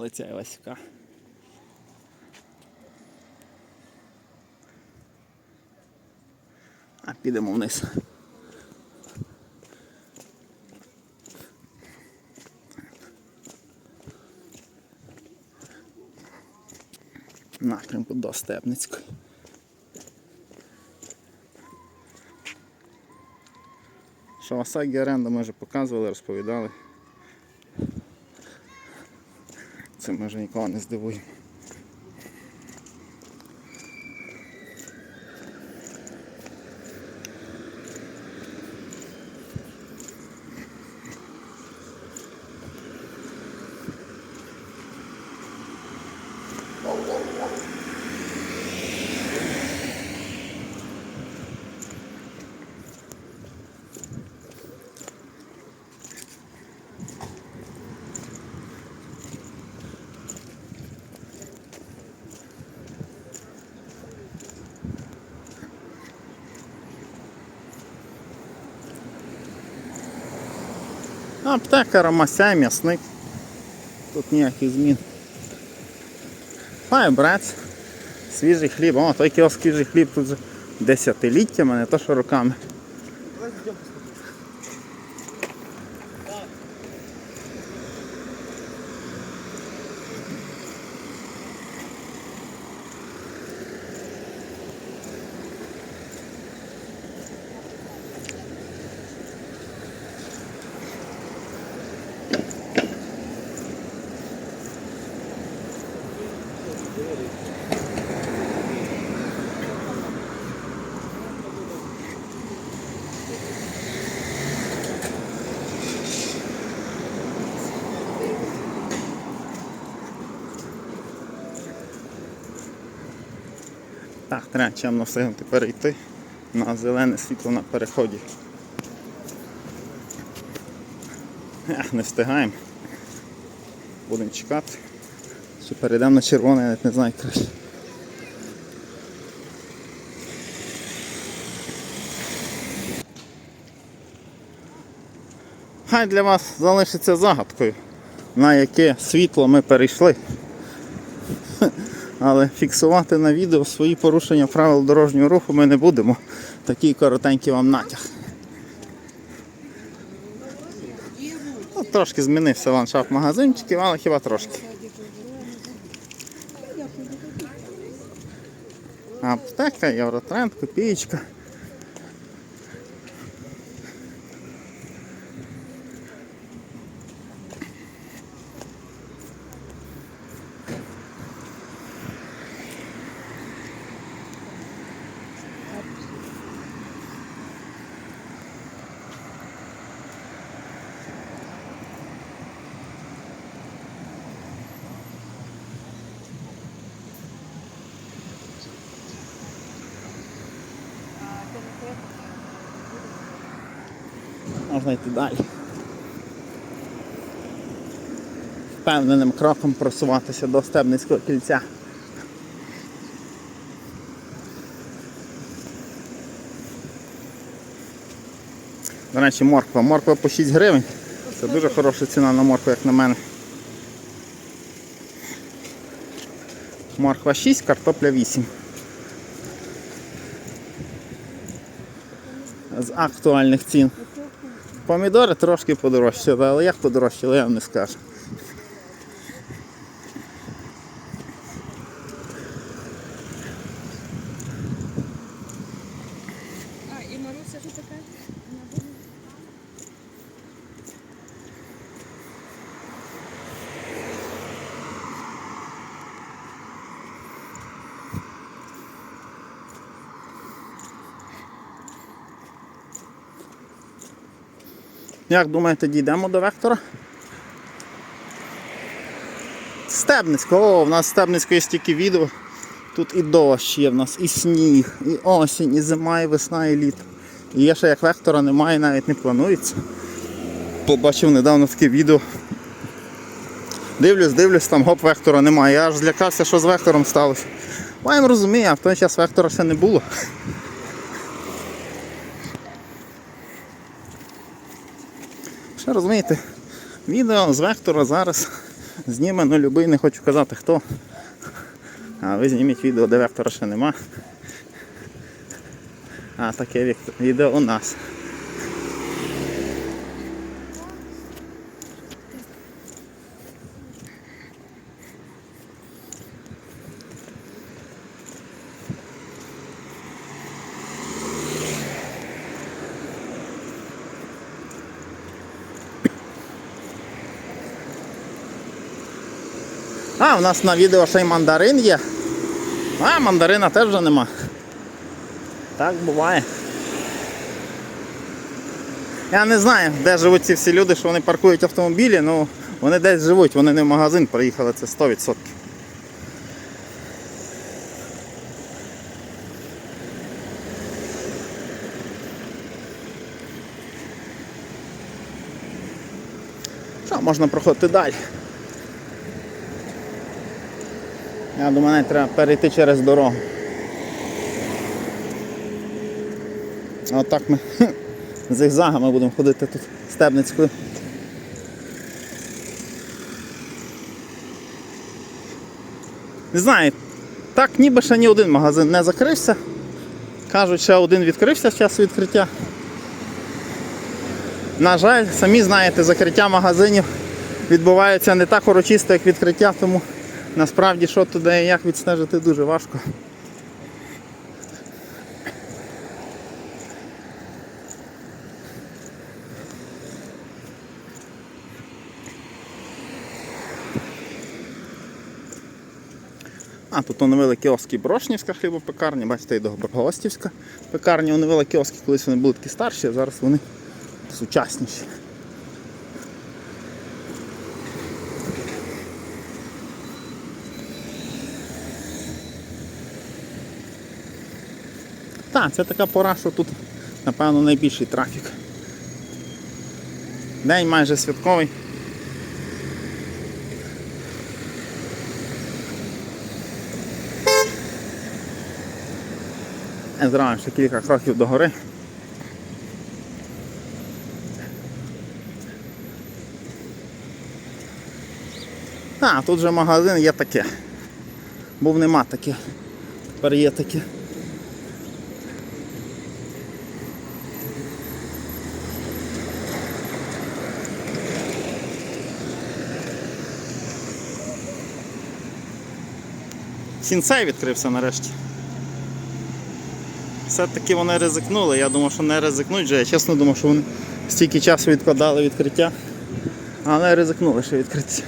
лиця і Васюка. А підемо вниз. Напрямку до Степницької. Що Васагі оренда ми вже показували, розповідали. Це ми вже нікого не здивуємо. Аптека, Ромася, м'ясник. Тут ніяких змін. Хай браць. Свіжий хліб. О, той кіоск свіжий хліб тут вже десятиліттями, не то що роками. Так, треба чемно встигнути перейти на зелене світло на переході. Ех, не встигаємо. Будемо чекати. Чи перейдемо на червоне, навіть не знаю краще. Хай для вас залишиться загадкою, на яке світло ми перейшли. Але фіксувати на відео свої порушення правил дорожнього руху ми не будемо. Такий коротенький вам натяг. Ну, трошки змінився ландшафт магазинчиків, але хіба трошки. Аптека, Євротренд, копієчка. Можна йти далі. Впевненим кроком просуватися до Стебницького кільця. До речі, морква. Морква по 6 гривень. Це дуже хороша ціна на моркву, як на мене. Морква 6, картопля 8. З актуальних цін. Помідори трошки подорожчали, але як подорожчали, я вам не скажу. Як думаєте, дійдемо до вектора? Стебницько, о, в нас з Стебницького є стільки відео. Тут і дощ є в нас, і сніг, і осінь, і зима, і весна, і літо. І є ще як вектора немає, навіть не планується. Побачив недавно таке відео. Дивлюсь, дивлюсь, там гоп вектора немає. Я аж злякався, що з вектором сталося. Маємо розумію, а в той час вектора ще не було. Розумієте, відео з вектора зараз зніме, ну любий, не хочу казати хто. А ви зніміть відео, де вектора ще нема. А таке відео у нас. А, у нас на відео ще й мандарин є. А, мандарина теж вже нема. Так буває. Я не знаю, де живуть ці всі люди, що вони паркують автомобілі, ну вони десь живуть, вони не в магазин приїхали, це 100%. Що, можна проходити далі. Я думаю, навіть треба перейти через дорогу. А Отак ми зигзагами будемо ходити тут стебницькою. Не знаю, так ніби ще ні один магазин не закрився. Кажуть, ще один відкрився з часу відкриття. На жаль, самі знаєте, закриття магазинів відбувається не так урочисто, як відкриття, тому насправді що туди і як відстежити дуже важко. А, тут оновили кіоски Брошнівська хлібопекарня, бачите, і Доброгостівська пекарня оновила кіоски, колись вони були такі старші, а зараз вони сучасніші. Так, це така пора, що тут, напевно, найбільший трафік. День майже святковий. Зразу ще кілька кроків до гори. А, тут же магазин є таке. Був нема таке. Тепер є таке. Сінцей відкрився нарешті. Все-таки вони ризикнули. Я думав, що не ризикнуть вже. Я чесно думав, що вони стільки часу відкладали відкриття. Але ризикнули що відкритися.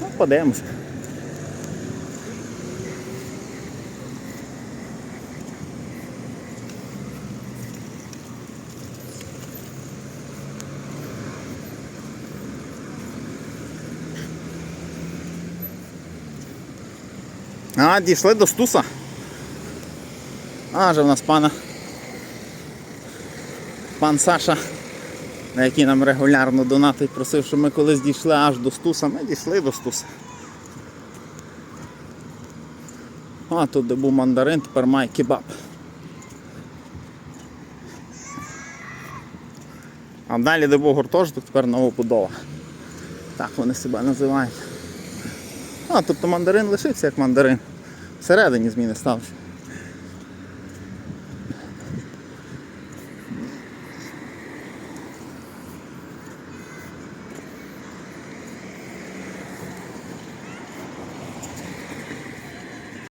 Ну, подивимося. А, дійшли до Стуса. А, вже в нас пана. Пан Саша, на який нам регулярно донатить, просив, щоб ми колись дійшли аж до Стуса. Ми дійшли до Стуса. А тут де був мандарин, тепер має кебаб. А далі, де був гуртожиток, тепер новобудова. Так вони себе називають. А, тобто мандарин лишився як мандарин. Всередині зміни стався.